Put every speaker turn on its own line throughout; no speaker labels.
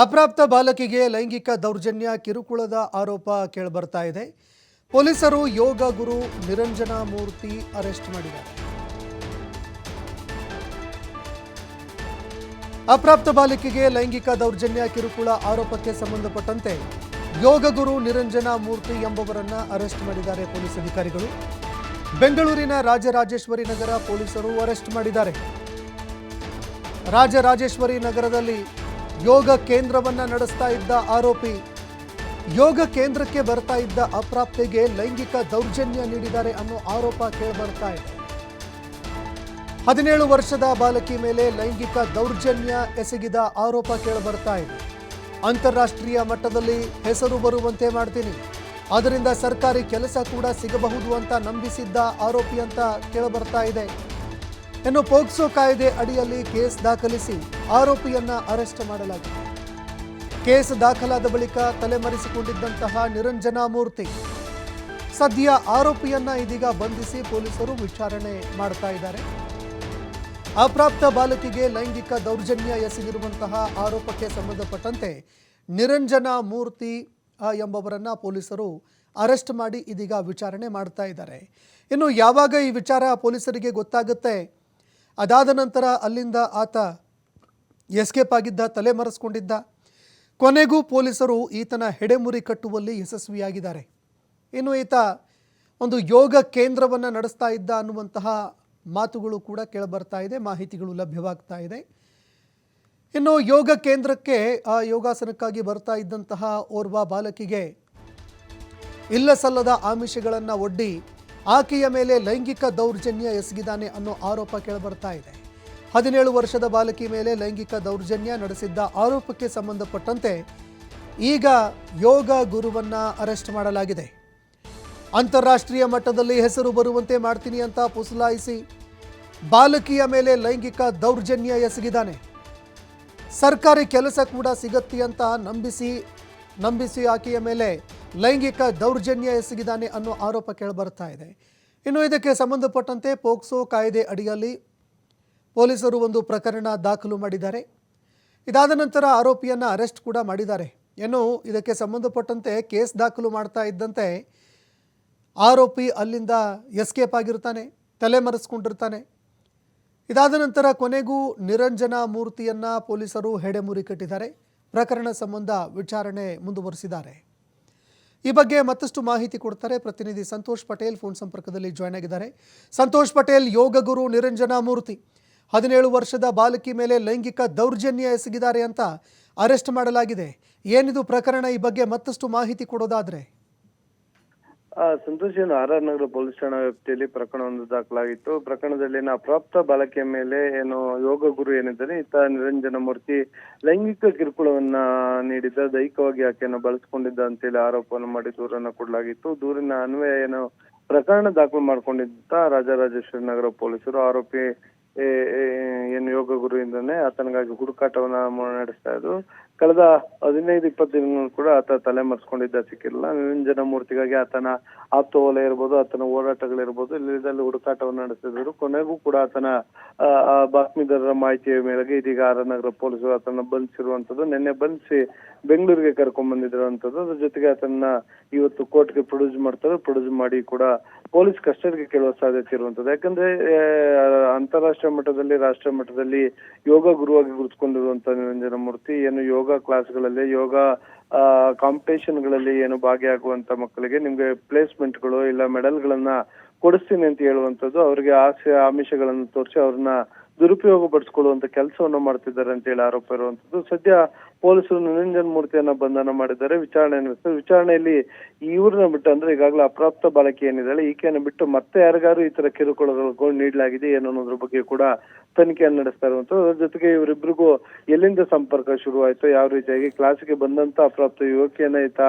ಅಪ್ರಾಪ್ತ ಬಾಲಕಿಗೆ ಲೈಂಗಿಕ ದೌರ್ಜನ್ಯ, ಕಿರುಕುಳದ ಆರೋಪ ಕೇಳಿಬರ್ತಾ ಇದೆ. ಪೊಲೀಸರು ಯೋಗ ಗುರು ನಿರಂಜನಾ ಮೂರ್ತಿ ಅರೆಸ್ಟ್ ಮಾಡಿದ್ದಾರೆ. ಅಪ್ರಾಪ್ತ ಬಾಲಕಿಗೆ ಲೈಂಗಿಕ ದೌರ್ಜನ್ಯ, ಕಿರುಕುಳ ಆರೋಪಕ್ಕೆ ಸಂಬಂಧಪಟ್ಟಂತೆ ಯೋಗ ಗುರು ನಿರಂಜನಾ ಮೂರ್ತಿ ಎಂಬವರನ್ನ ಅರೆಸ್ಟ್ ಮಾಡಿದ್ದಾರೆ ಪೊಲೀಸ್ ಅಧಿಕಾರಿಗಳು. ಬೆಂಗಳೂರಿನ ರಾಜರಾಜೇಶ್ವರಿ ನಗರ ಪೊಲೀಸರು ಅರೆಸ್ಟ್ ಮಾಡಿದ್ದಾರೆ. ರಾಜರಾಜೇಶ್ವರಿ ನಗರದಲ್ಲಿ ಯೋಗ ಕೇಂದ್ರವನ್ನ ನಡೆಸ್ತಾ ಇದ್ದ ಆರೋಪಿ. ಯೋಗ ಕೇಂದ್ರಕ್ಕೆ ಬರ್ತಾ ಇದ್ದ ಅಪ್ರಾಪ್ತಿಗೆ ಲೈಂಗಿಕ ದೌರ್ಜನ್ಯ ನೀಡಿದ್ದಾರೆ ಅನ್ನೋ ಆರೋಪ ಕೇಳಿಬರ್ತಾ ಇದೆ. ಹದಿನೇಳು ವರ್ಷದ ಬಾಲಕಿ ಮೇಲೆ ಲೈಂಗಿಕ ದೌರ್ಜನ್ಯ ಎಸಗಿದ ಆರೋಪ ಕೇಳಿಬರ್ತಾ ಇದೆ. ಅಂತಾರಾಷ್ಟ್ರೀಯ ಮಟ್ಟದಲ್ಲಿ ಹೆಸರು ಬರುವಂತೆ ಮಾಡ್ತೀನಿ. ಅದರಿಂದ ಸರ್ಕಾರಿ ಕೆಲಸ ಕೂಡ ಸಿಗಬಹುದು ಅಂತ ನಂಬಿಸಿದ್ದ ಆರೋಪಿ ಅಂತ ಕೇಳಬರ್ತಾ ಇದೆ. ಇನ್ನು ಪೋಕ್ಸೋ ಕಾಯ್ದೆ ಅಡಿಯಲ್ಲಿ ಕೇಸ್ ದಾಖಲಿಸಿ ಆರೋಪಿಯನ್ನ ಅರೆಸ್ಟ್ ಮಾಡಲಾಗಿದೆ. ಕೇಸ್ ದಾಖಲಾದ ಬಳಿಕ ತಲೆಮರೆಸಿಕೊಂಡಿದ್ದಂತಹ ನಿರಂಜನಾ ಮೂರ್ತಿ. ಸದ್ಯ ಆರೋಪಿಯನ್ನ ಇದೀಗ ಬಂಧಿಸಿ ಪೊಲೀಸರು ವಿಚಾರಣೆ ಮಾಡ್ತಾ ಇದ್ದಾರೆ. ಅಪ್ರಾಪ್ತ ಬಾಲಕಿಗೆ ಲೈಂಗಿಕ ದೌರ್ಜನ್ಯ ಎಸಗಿರುವಂತಹ ಆರೋಪಕ್ಕೆ ಸಂಬಂಧಪಟ್ಟಂತೆ ನಿರಂಜನಾ ಮೂರ್ತಿ ಎಂಬವರನ್ನ ಪೊಲೀಸರು ಅರೆಸ್ಟ್ ಮಾಡಿ ಇದೀಗ ವಿಚಾರಣೆ ಮಾಡ್ತಾ ಇದ್ದಾರೆ. ಇನ್ನು ಯಾವಾಗ ಈ ವಿಚಾರ ಪೊಲೀಸರಿಗೆ ಗೊತ್ತಾಗುತ್ತೆ? ಅದಾದ ನಂತರ ಅಲ್ಲಿಂದ ಆತ ಎಸ್ಕೇಪ್ ಆಗಿದ್ದ, ತಲೆ ಮರೆಸ್ಕೊಂಡಿದ್ದ. ಕೊನೆಗೂ ಪೊಲೀಸರು ಈತನ ಹೆಡೆಮುರಿ ಕಟ್ಟುವಲ್ಲಿ ಯಶಸ್ವಿಯಾಗಿದ್ದಾರೆ. ಇನ್ನು ಈತ ಒಂದು ಯೋಗ ಕೇಂದ್ರವನ್ನು ನಡೆಸ್ತಾ ಇದ್ದ ಅನ್ನುವಂತಹ ಮಾತುಗಳು ಕೂಡ ಕೇಳಬರ್ತಾ ಇದೆ, ಮಾಹಿತಿಗಳು ಲಭ್ಯವಾಗ್ತಾ ಇದೆ. ಇನ್ನು ಯೋಗ ಕೇಂದ್ರಕ್ಕೆ ಆ ಯೋಗಾಸನಕ್ಕಾಗಿ ಬರ್ತಾ ಇದ್ದಂತಹ ಓರ್ವ ಬಾಲಕಿಗೆ ಇಲ್ಲ ಸಲ್ಲದ ಆಮಿಷಗಳನ್ನು ಒಡ್ಡಿ ಆಕೆಯ ಮೇಲೆ ಲೈಂಗಿಕ ದೌರ್ಜನ್ಯ ಎಸಗಿದ್ದಾನೆ ಅನ್ನೋ ಆರೋಪ ಕೇಳಬರ್ತಾ ಇದೆ. ಹದಿನೇಳು ವರ್ಷದ ಬಾಲಕಿ ಮೇಲೆ ಲೈಂಗಿಕ ದೌರ್ಜನ್ಯ ನಡೆಸಿದ್ದ ಆರೋಪಕ್ಕೆ ಸಂಬಂಧಪಟ್ಟಂತೆ ಈಗ ಯೋಗ ಗುರುವನ್ನ ಅರೆಸ್ಟ್ ಮಾಡಲಾಗಿದೆ. ಅಂತಾರಾಷ್ಟ್ರೀಯ ಮಟ್ಟದಲ್ಲಿ ಹೆಸರು ಬರುವಂತೆ ಮಾಡ್ತೀನಿ ಅಂತ ಪುಸಲಾಯಿಸಿ ಬಾಲಕಿಯ ಮೇಲೆ ಲೈಂಗಿಕ ದೌರ್ಜನ್ಯ ಎಸಗಿದ್ದಾನೆ. ಸರ್ಕಾರಿ ಕೆಲಸ ಕೂಡ ಸಿಗತ್ತಿ ಅಂತ ನಂಬಿಸಿ ನಂಬಿಸಿ ಆಕೆಯ ಮೇಲೆ ಲೈಂಗಿಕ ದೌರ್ಜನ್ಯ ಎಸಗಿದ್ದಾನೆ ಅನ್ನೋ ಆರೋಪ ಕೇಳಿಬರ್ತಾ ಇದೆ. ಇನ್ನು ಇದಕ್ಕೆ ಸಂಬಂಧಪಟ್ಟಂತೆ ಪೋಕ್ಸೋ ಕಾಯ್ದೆ ಅಡಿಯಲ್ಲಿ ಪೊಲೀಸರು ಒಂದು ಪ್ರಕರಣ ದಾಖಲು ಮಾಡಿದ್ದಾರೆ. ಇದಾದ ನಂತರ ಆರೋಪಿಯನ್ನು ಅರೆಸ್ಟ್ ಕೂಡ ಮಾಡಿದ್ದಾರೆ. ಏನು ಇದಕ್ಕೆ ಸಂಬಂಧಪಟ್ಟಂತೆ ಕೇಸ್ ದಾಖಲು ಮಾಡ್ತಾ ಇದ್ದಂತೆ ಆರೋಪಿ ಅಲ್ಲಿಂದ ಎಸ್ಕೇಪ್ ಆಗಿರ್ತಾನೆ, ತಲೆಮರೆಸ್ಕೊಂಡಿರ್ತಾನೆ. ಇದಾದ ನಂತರ ಕೊನೆಗೂ ನಿರಂಜನ ಮೂರ್ತಿಯನ್ನು ಪೊಲೀಸರು ಹೆಡೆಮುರಿ ಕಟ್ಟಿದ್ದಾರೆ. ಪ್ರಕರಣ ಸಂಬಂಧ ವಿಚಾರಣೆ ಮುಂದುವರಿಸಿದ್ದಾರೆ. ಈ ಬಗ್ಗೆ ಮತ್ತಷ್ಟು ಮಾಹಿತಿ ಕೊಡ್ತಾರೆ ಪ್ರತಿನಿಧಿ ಸಂತೋಷ್ ಪಟೇಲ್. ಫೋನ್ ಸಂಪರ್ಕದಲ್ಲಿ ಜಾಯ್ನ್ ಆಗಿದ್ದಾರೆ. ಸಂತೋಷ್ ಪಟೇಲ್, ಯೋಗ ಗುರು ನಿರಂಜನಾ ಮೂರ್ತಿ. ಹದಿನೇಳು ವರ್ಷದ ಬಾಲಕಿ ಮೇಲೆ ಲೈಂಗಿಕ ದೌರ್ಜನ್ಯ ಎಸಗಿದ್ದಾರೆ ಅಂತ ಅರೆಸ್ಟ್ ಮಾಡಲಾಗಿದೆ. ಏನಿದು ಪ್ರಕರಣ? ಈ ಬಗ್ಗೆ ಮತ್ತಷ್ಟು ಮಾಹಿತಿ ಕೊಡೋದಾದ್ರೆ.
ಸಂತೋಷ್ ಏನು ಆರ್ ಆರ್ ನಗರ ಪೊಲೀಸ್ ಠಾಣಾ ವ್ಯಾಪ್ತಿಯಲ್ಲಿ ಪ್ರಕರಣವೊಂದು ದಾಖಲಾಗಿತ್ತು. ಪ್ರಕರಣದಲ್ಲಿ ನಾ ಅಪ್ರಾಪ್ತ ಬಾಲಕಿಯ ಮೇಲೆ ಏನು ಯೋಗ ಗುರು ಏನಿದ್ದಾರೆ, ಈತ ನಿರಂಜನ ಮೂರ್ತಿ ಲೈಂಗಿಕ ಕಿರುಕುಳವನ್ನ ನೀಡಿದ್ದ, ದೈಹಿಕವಾಗಿ ಆಕೆಯನ್ನು ಬಳಸಿಕೊಂಡಿದ್ದ ಅಂತೇಳಿ ಆರೋಪವನ್ನು ಮಾಡಿ ದೂರನ್ನ ಕೊಡಲಾಗಿತ್ತು. ದೂರಿನ ಅನ್ವಯ ಏನು ಪ್ರಕರಣ ದಾಖಲು ಮಾಡ್ಕೊಂಡಿದ್ದ ರಾಜರಾಜೇಶ್ವರಿ ನಗರ ಪೊಲೀಸರು. ಆರೋಪಿ ಯೋಗ ಗುರುವಿಂದನೇ ಆತನಿಗಾಗಿ ಹುಡುಕಾಟವನ್ನ ನಡೆಸ್ತಾ ಇದ್ರು. ಕಳೆದ ಹದಿನೈದು, ಇಪ್ಪತ್ತು ದಿನ ಕೂಡ ಆತ ತಲೆ ಮರೆಸ್ಕೊಂಡಿದ್ದ ಸಿಕ್ಕಿಲ್ಲ. ನಿರಂಜನ ಮೂರ್ತಿಗಾಗಿ ಆತನ ಆಪ್ತ ವಲಯ ಇರ್ಬೋದು, ಆತನ ಹೋರಾಟಗಳಿರ್ಬೋದು ಇಲ್ಲಿ ಹುಡುಕಾಟವನ್ನು ನಡೆಸಿದ್ರು. ಕೊನೆಗೂ ಕೂಡ ಆತನ ಬಾತ್ಮೀದಾರರ ಮಾಹಿತಿಯ ಮೇರೆಗೆ ಇದೀಗ ಆರ್ ಆರ್ ನಗರ ಪೊಲೀಸರು ಆತನ ಬಂಧಿಸಿರುವಂತದ್ದು ನಿನ್ನೆ ಬಂಧಿಸಿ ಬೆಂಗಳೂರಿಗೆ ಕರ್ಕೊಂಡ್ ಬಂದಿರುವಂತದ್ದು ಅದ್ರ ಜೊತೆಗೆ ಆತನ ಇವತ್ತು ಕೋರ್ಟ್ಗೆ ಪ್ರೊಡ್ಯೂಸ್ ಮಾಡ್ತಾರೆ. ಪ್ರೊಡ್ಯೂಸ್ ಮಾಡಿ ಕೂಡ ಪೊಲೀಸ್ ಕಸ್ಟಡಿಗೆ ಕೇಳುವ ಸಾಧ್ಯತೆ ಇರುವಂತದ್ದು ಯಾಕಂದ್ರೆ ಅಂತಾರಾಷ್ಟ್ರೀಯ ಮಟ್ಟದಲ್ಲಿ, ರಾಷ್ಟ್ರೀಯ ಮಟ್ಟದಲ್ಲಿ ಯೋಗ ಗುರುವಾಗಿ ಗುರುತಿಕೊಂಡಿರುವಂತ ನಿರಂಜನ ಮೂರ್ತಿ ಏನು ಯೋಗ ಕ್ಲಾಸ್ಗಳಲ್ಲಿ, ಯೋಗ ಕಾಂಪಿಟೇಷನ್ಗಳಲ್ಲಿ ಏನು ಭಾಗಿಯಾಗುವಂತ ಮಕ್ಕಳಿಗೆ ನಿಮ್ಗೆ ಪ್ಲೇಸ್ಮೆಂಟ್ಗಳು ಇಲ್ಲ ಮೆಡಲ್ ಗಳನ್ನ ಕೊಡಿಸ್ತೀನಿ ಅಂತ ಹೇಳುವಂತದ್ದು ಅವರಿಗೆ ಆಸೆ ಆಮಿಷಗಳನ್ನು ತೋರಿಸಿ ಅವ್ರನ್ನ ದುರುಪಯೋಗ ಪಡಿಸ್ಕೊಳ್ಳುವಂತ ಕೆಲಸವನ್ನು ಮಾಡ್ತಿದ್ದಾರೆ ಅಂತ ಹೇಳಿ ಆರೋಪ ಇರುವಂತದ್ದು. ಸದ್ಯ ಪೊಲೀಸರು ನಿರಂಜನ್ ಮೂರ್ತಿಯನ್ನ ಬಂಧನ ಮಾಡಿದ್ದಾರೆ. ವಿಚಾರಣೆ ನಡೆಸಿದ್ರು ವಿಚಾರಣೆಯಲ್ಲಿ ಇವ್ರನ್ನ ಬಿಟ್ಟು ಅಂದ್ರೆ ಈಗಾಗಲೇ ಅಪ್ರಾಪ್ತ ಬಾಲಕಿ ಏನಿದ್ದಾಳೆ, ಈಕೆಯನ್ನು ಬಿಟ್ಟು ಮತ್ತೆ ಯಾರಿಗಾರು ಈ ತರ ಕಿರುಕುಳಗಳು ನೀಡಲಾಗಿದೆ ಏನು ಅನ್ನೋದ್ರ ಬಗ್ಗೆ ಕೂಡ ತನಿಖೆಯನ್ನು ನಡೆಸ್ತಾ ಇರುವಂತದ್ದು. ಅದ್ರ ಜೊತೆಗೆ ಇವರಿಬ್ರಿಗೂ ಎಲ್ಲಿಂದ ಸಂಪರ್ಕ ಶುರುವಾಯಿತು, ಯಾವ ರೀತಿಯಾಗಿ ಕ್ಲಾಸ್ಗೆ ಬಂದಂತ ಅಪ್ರಾಪ್ತ ಯುವಕಿಯನ್ನ ಈತ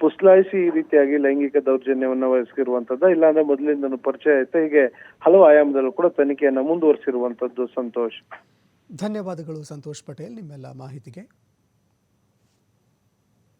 ಪುಸ್ಲಾಯಿಸಿ ಈ ರೀತಿಯಾಗಿ ಲೈಂಗಿಕ ದೌರ್ಜನ್ಯವನ್ನ ವಹಿಸಿರುವಂತದ್ದು ಇಲ್ಲಾಂದ್ರೆ ಮೊದಲಿಂದನೂ ಪರಿಚಯ ಆಯ್ತು ಹೀಗೆ ಹಲವು ಆಯಾಮದಲ್ಲೂ ಕೂಡ ತನಿಖೆಯನ್ನ ಮುಂದುವರಿಸಿರುವಂತದ್ದು ಸಂತೋಷ್.
ಧನ್ಯವಾದಗಳು ಸಂತೋಷ್ ಪಟೇಲ್, ನಿಮ್ಮೆಲ್ಲ ಮಾಹಿತಿಗೆ.